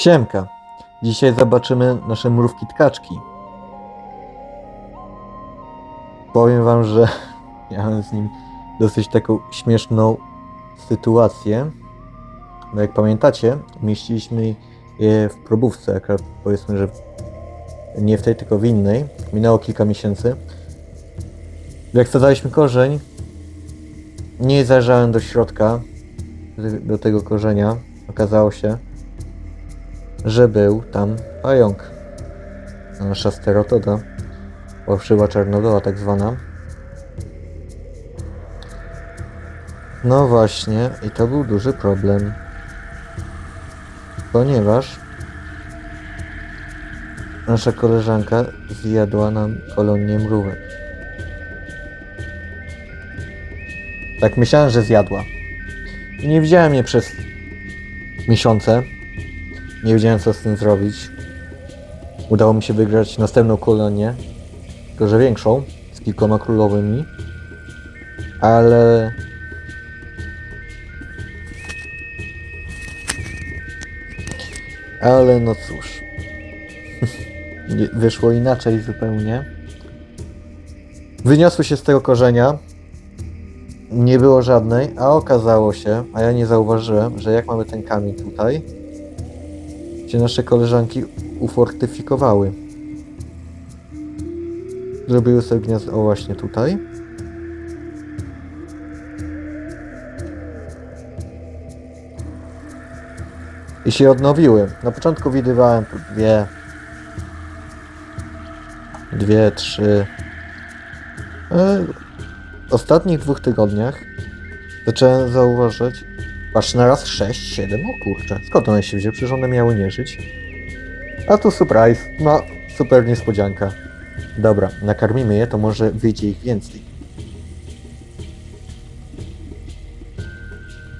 Siemka. Dzisiaj zobaczymy nasze mrówki tkaczki. Powiem wam, że miałem z nim dosyć taką śmieszną sytuację. Bo jak pamiętacie, umieściliśmy je w probówce, akurat powiedzmy, że nie w tej, tylko w innej. Minęło kilka miesięcy. Jak wsadzaliśmy korzeń, nie zajrzałem do środka, do tego korzenia. Okazało się, że był tam pająk. Nasza sterotoda, fałszywa czarnodoła tak zwana. No właśnie, i to był duży problem. Ponieważ nasza koleżanka zjadła nam kolonię mrówek. Tak myślałem, że zjadła. I nie widziałem jej przez miesiące. Nie wiedziałem co z tym zrobić. Udało mi się wygrać następną kolonię, tylko że większą, z kilkoma królowymi. Ale Ale no cóż. Wyszło inaczej zupełnie. Wyniosły się z tego korzenia. Nie było żadnej, a okazało się, a ja nie zauważyłem, że jak mamy ten kamień tutaj, gdzie nasze koleżanki ufortyfikowały. Zrobiły sobie gniazdo, właśnie tutaj. I się odnowiły. Na początku widywałem dwie, dwie, trzy. W ostatnich dwóch tygodniach zacząłem zauważyć, aż na raz 6, 7, o kurczę, skąd one się wzięły? Przecież one miały nie żyć. A tu surprise, no super niespodzianka. Dobra, nakarmimy je, to może wyjdzie ich więcej.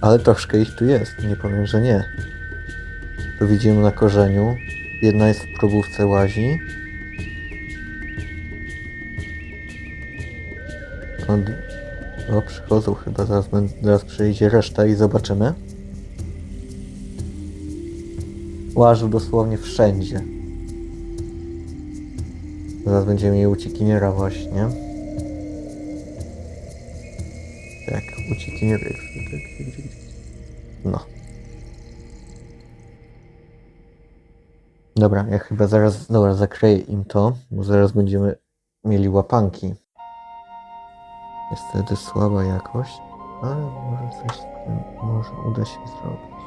Ale troszkę ich tu jest, nie powiem, że nie. Tu widzimy na korzeniu. Jedna jest w probówce łazi. O, przychodzą chyba, zaraz, zaraz przyjdzie reszta i zobaczymy. Łażył dosłownie wszędzie. Zaraz będziemy mieli uciekiniera właśnie. Tak, uciekinier... No. Dobra, ja chyba zaraz, dobra, zakryję im to, bo zaraz będziemy mieli łapanki. Jest wtedy słaba jakość, ale może coś z tym może uda się zrobić.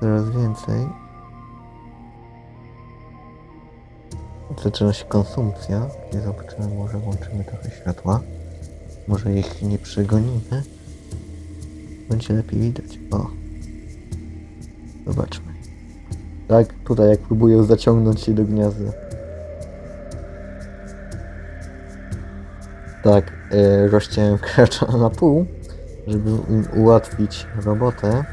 Coraz więcej. Zaczyna się konsumpcja i zobaczymy, może włączymy trochę światła. Może ich nie przegonimy. Będzie lepiej widać. O. Zobaczmy. Tak, tutaj jak próbuję zaciągnąć się do gniazda. Tak, yy, rozciąłem kracza na pół, żeby im ułatwić robotę.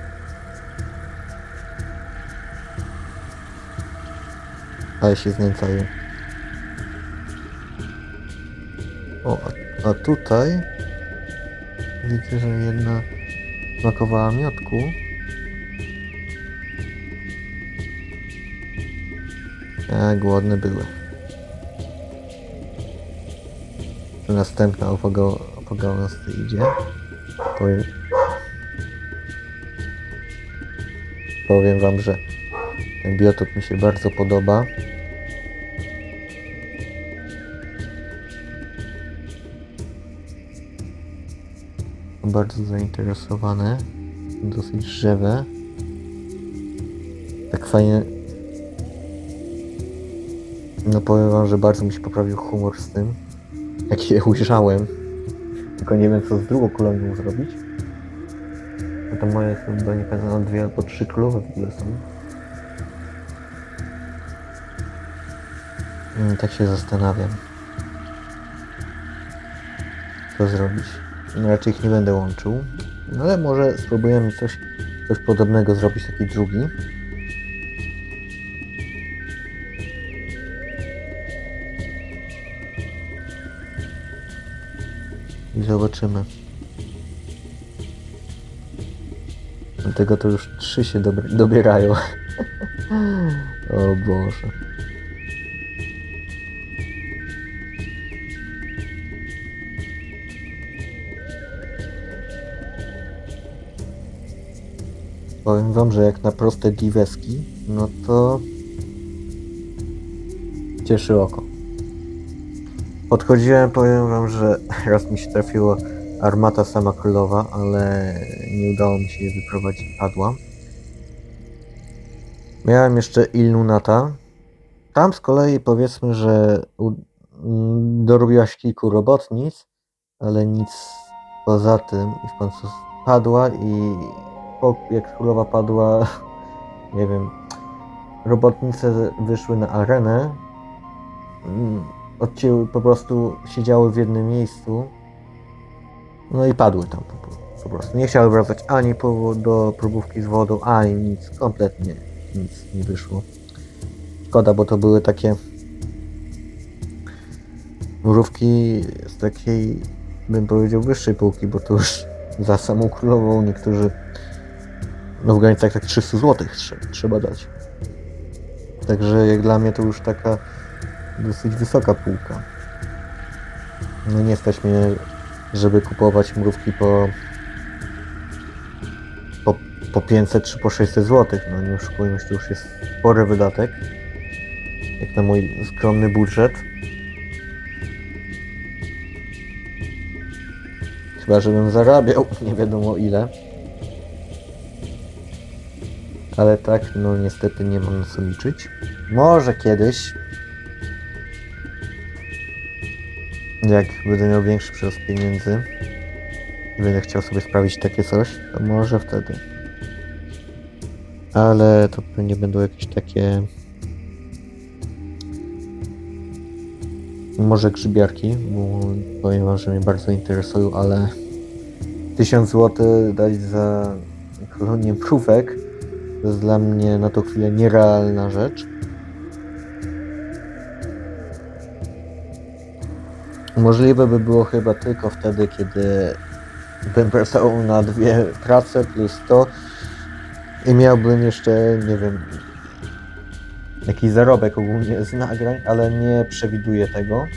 Ale się znęcają. O, a, tutaj widzę, że jedna smakowała miodku. A głodne były. Następna opogo- opogonosty idzie. Powiem, powiem wam, że ten biotop mi się bardzo podoba. Bardzo zainteresowane. Dosyć drzewe. Tak fajnie. No powiem wam, że bardzo mi się poprawił humor z tym. Jak je ujrzałem. Tylko nie wiem co z drugą kolonią zrobić. No to moje są chyba nie dwie albo trzy królowe w ogóle są. Mm, Tak się zastanawiam. Co zrobić? No raczej ich nie będę łączył. No ale może spróbujemy coś, coś podobnego zrobić, taki drugi. Zobaczymy. Dlatego to już trzy się dobr- dobierają. o Boże. Powiem wam, że jak na proste diweski, no to cieszy oko. Podchodziłem, powiem wam, że raz mi się trafiło armata sama królowa, ale nie udało mi się jej wyprowadzić, padła. Miałem jeszcze Ilnunata. Tam z kolei powiedzmy, że u- mm, dorobiłaś kilku robotnic, ale nic poza tym i w końcu padła i po, jak królowa padła, nie wiem, robotnice wyszły na arenę, mm, odcięły, po prostu siedziały w jednym miejscu, no i padły tam po, po prostu. Nie chciały wracać ani po, do próbówki z wodą, ani nic, kompletnie nic nie wyszło. Szkoda, bo to były takie mrówki z takiej, bym powiedział, wyższej półki, bo to już za samą królową niektórzy no w granicach tak 300 zł trzeba dać. Także jak dla mnie to już taka dosyć wysoka półka. No nie stać mnie, żeby kupować mrówki po, po, po 500 czy po 600 zł. No nie oszukujmy się, to już jest spory wydatek. Jak na mój skromny budżet. Chyba, żebym zarabiał nie wiadomo ile. Ale tak, no niestety nie mam na co liczyć. Może kiedyś, jak będę miał większy przyrost pieniędzy i będę chciał sobie sprawić takie coś, to może wtedy. Ale to pewnie będą jakieś takie... Może grzybiarki, bo powiem wam, że mnie bardzo interesują, ale 1000 zł dać za kolonię mrówek to jest dla mnie na tą chwilę nierealna rzecz. Możliwe by było chyba tylko wtedy, kiedy bym pracował na dwie prace plus to i miałbym jeszcze, nie wiem, jakiś zarobek ogólnie z nagrań, ale nie przewiduję tego.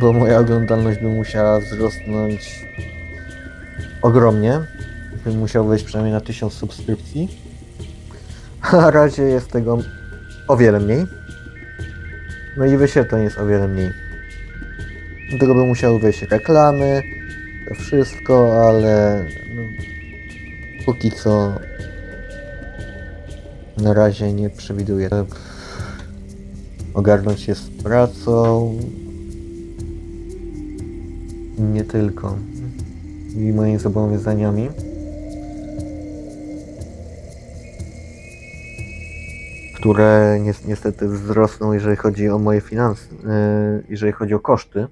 Bo moja oglądalność by musiała wzrosnąć ogromnie. Bym musiał wejść przynajmniej na 1000 subskrypcji. A na razie jest tego o wiele mniej. No i wyświetleń jest o wiele mniej. Do tego by musiały wejść reklamy, to wszystko, ale no, póki co na razie nie przewiduję. Ogarnąć się z pracą. Nie tylko. I moimi zobowiązaniami. Które ni- niestety wzrosną, jeżeli chodzi o moje finanse, yy, jeżeli chodzi o koszty.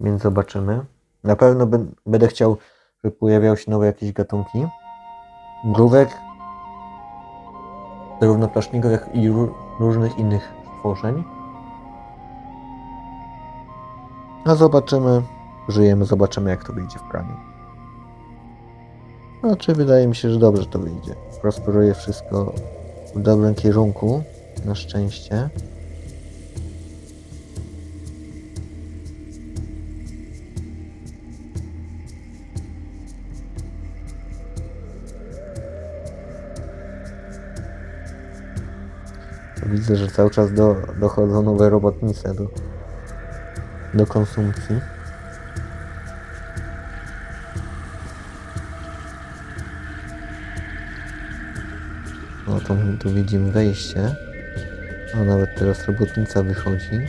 Więc zobaczymy. Na pewno będę chciał, żeby pojawiały się nowe jakieś gatunki. Mrówek, zarówno plaszników, jak i ró- różnych innych stworzeń. A zobaczymy, żyjemy, zobaczymy jak to wyjdzie w praniu. Znaczy wydaje mi się, że dobrze to wyjdzie. Prosperuje wszystko w dobrym kierunku, na szczęście. Widzę, że cały czas do, dochodzą nowe robotnice do, do konsumpcji. Tu widzimy wejście. A nawet teraz robotnica wychodzi.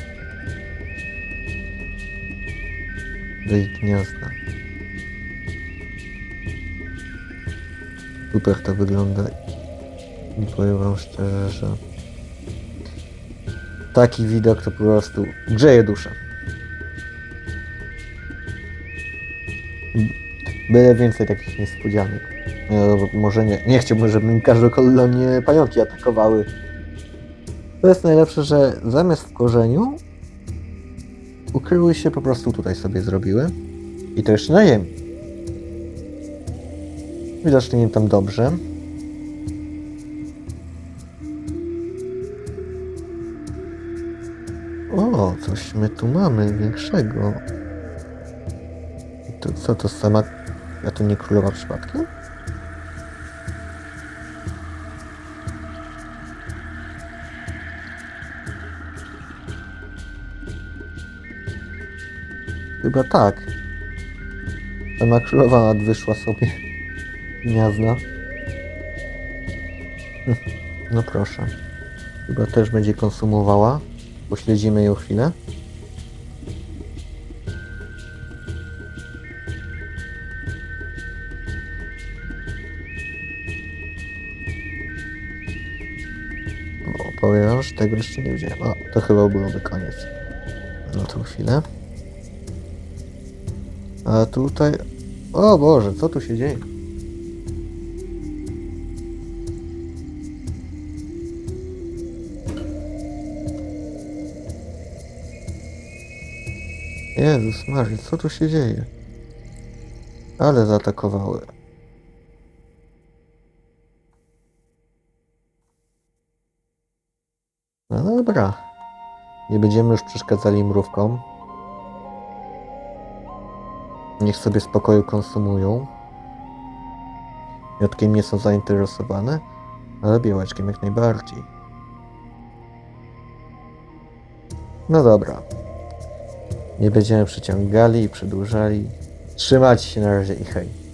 Do ich gniazda. Super to wygląda i powiem wam szczerze, że taki widok to po prostu grzeje duszę. Byle więcej takich niespodzianek. No, może nie, nie chciałbym, żeby każdą kolonię pająki atakowały. To jest najlepsze, że zamiast w korzeniu ukryły się po prostu tutaj sobie zrobiły. I to jeszcze na ziemi. Widocznie nie tam dobrze. O, coś my tu mamy większego. To co to sama... A to nie królowa przypadkiem? Chyba tak. Sama królowa nadwyszła sobie gniazda. No proszę. Chyba też będzie konsumowała. Pośledzimy ją chwilę. Powiem że tego jeszcze nie widziałem. O, to chyba byłoby koniec. No to chwilę. A tutaj... O Boże, co tu się dzieje? Jezus Maria, co tu się dzieje? Ale zaatakowały. No dobra. Nie będziemy już przeszkadzali mrówkom. Niech sobie spokoju konsumują. Miotkiem nie są zainteresowane, ale białeczkiem jak najbardziej. No dobra. Nie będziemy przeciągali i przedłużali. Trzymajcie się na razie i hej.